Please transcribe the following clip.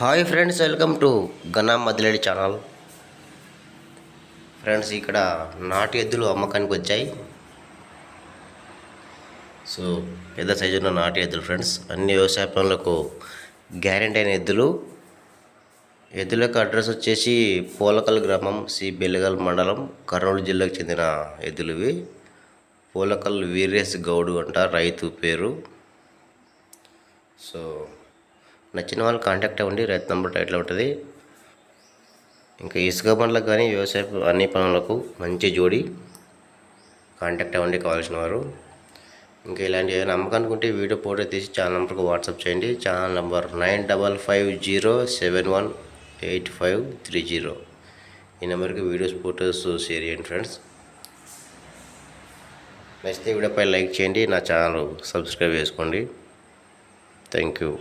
Hi friends welcome to గనా మదిలేడి channel. Friends ఇక్కడ నాటు ఎద్దులు అమ్మకానికి వచ్చాయి. సో పెద్ద సైజు ఉన్న నాటు ఎద్దులు ఫ్రెండ్స్ అన్ని వ్యవసాయ పనులకు గ్యారెంటీ అయిన ఎద్దులు. ఎద్దుల యొక్క అడ్రస్ వచ్చేసి పోలకల్ గ్రామం సి బెల్లగల్ మండలం కర్నూలు జిల్లాకు చెందిన ఎద్దులు ఇవి. పోలకల్ వీరేష్ గౌడు అంట రైతు పేరు. సో నచ్చిన వాళ్ళు కాంటాక్ట్ అవ్వండి రైతు నెంబర్ టైట్లో ఉంటుంది ఇంకా ఇసుక పనులకు కానీ వ్యవసాయ అన్ని పనులకు మంచి జోడి కాంటాక్ట్ అవ్వండి కావాల్సిన వారు. ఇంకా ఇలాంటి ఏదైనా అమ్మకానుకుంటే వీడియో ఫోటో తీసి ఛానల్ నెంబర్కి వాట్సాప్ చేయండి. Channel number nine double five zero seven one eight five three zero ఈ నెంబర్కి వీడియోస్ ఫోటోస్ షేర్ చేయండి ఫ్రెండ్స్. నచ్చితే వీడియోపై లైక్ చేయండి. నా ఛానల్ సబ్స్క్రైబ్ చేసుకోండి. Thank you